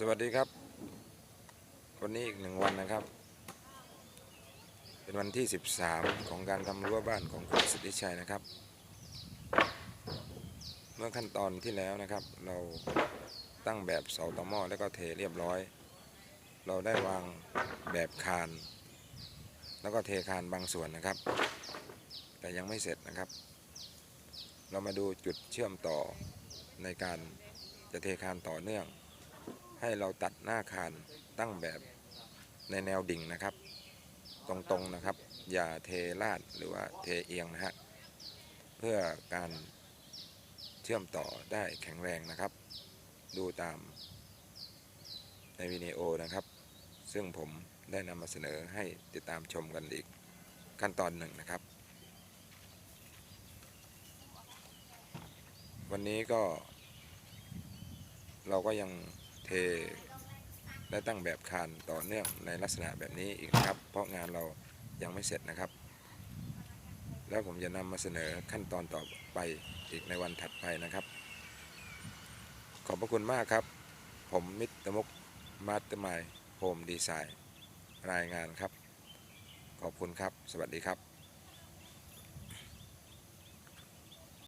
สวัสดีครับ วันนี้อีกหนึ่งวันนะครับ เป็นวันที่ 13 ของการทำรั้วบ้านของคุณสิทธิชัยนะครับ เมื่อขั้นตอนที่แล้วนะครับ เราตั้งแบบเสาตอหม้อแล้วก็เทเรียบร้อย เราได้วางแบบคาน แล้วก็เทคานบางส่วนนะครับ แต่ยังไม่เสร็จนะครับ เรามาดูจุดเชื่อมต่อในการจะเทคานต่อเนื่อง ให้เราตัดหน้าคานตั้งแบบในแนวดิ่งนะครับ ตรงๆนะครับ อย่าเทลาดหรือว่าเทเอียงนะฮะเพื่อการเชื่อมต่อได้แข็งแรงนะครับ ดูตามในวิดีโอนะครับ ซึ่งผมได้นำมาเสนอให้ติดตามชมกันอีกขั้นตอนหนึ่งนะครับ วันนี้ก็เราก็ยัง เท และตั้งแบบคานต่อเนื่องในลักษณะแบบนี้อีกนะครับ เพราะงานเรายังไม่เสร็จนะครับ แล้วผมจะนำมาเสนอขั้นตอนต่อไปอีกในวันถัดไปนะครับ ขอบพระคุณมากครับ ผมมิตรมุกมาสเตอร์มายโฮมดีไซน์รายงานครับ ขอบคุณครับ สวัสดีครับ